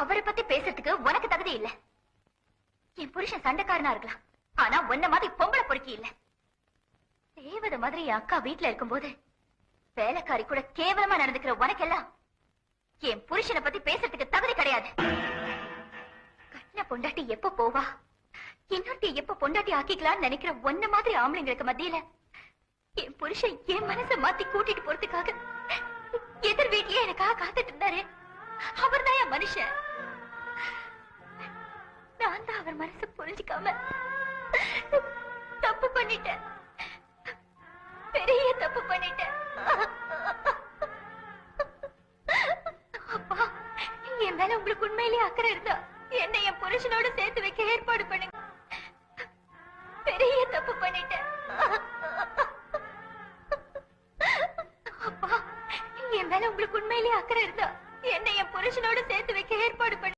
அவரை பத்தி பேசுறதுக்கு உனக்கு தகுதி இல்ல. என் புருஷன் சண்டைக்காரனா இருக்கலாம். ஆனா உன்ன மாதிரி பொம்பளை பொறுக்கி இல்ல. தேவத மாதிரி என் அக்கா வீட்டுல இருக்கும்போது வேலைக்காரி கூட கேவலமா நடந்துக்கிற உனக்கெல்லாம் என் புருஷனை பத்தி பேசுறதுக்கு தகுதி கிடையாது. கட்டின பொண்டாட்டி எப்ப போவா? இன்னொருத்தி எப்ப பொண்டாட்டி ஆக்கிக்கலாம்னு நினைக்கிற ஒன்ன மாதிரி ஆம்பளைங்களுக்கு மத்தியில என் புருஷன் என் மனசை மாத்தி கூட்டிட்டு போறதுக்காக எதிர் வீட்லயே எனக்காக காத்துட்டு இருந்தாரு. அவர்தான் என் மனுஷன். நான் தான் அவர் மனசு புரிஞ்சுக்காம தப்பு பண்ணிட்டேன். பெரிய தப்பு பண்ணிட்டேன். அப்பா என் மேல உங்களுக்கு உண்மையிலேயே அக்கறை இருந்தா என்னை என் புருஷனோட சேர்த்து வைக்க ஏற்பாடு பண்ணுங்க. பெரிய தப்பு பண்ணிட்டேன். அப்பா என் மேல உங்களுக்கு உண்மையிலேயே அக்கறை இருந்தா என்னை என் புருஷனோட சேர்த்து வைக்க ஏற்பாடு பண்ணி.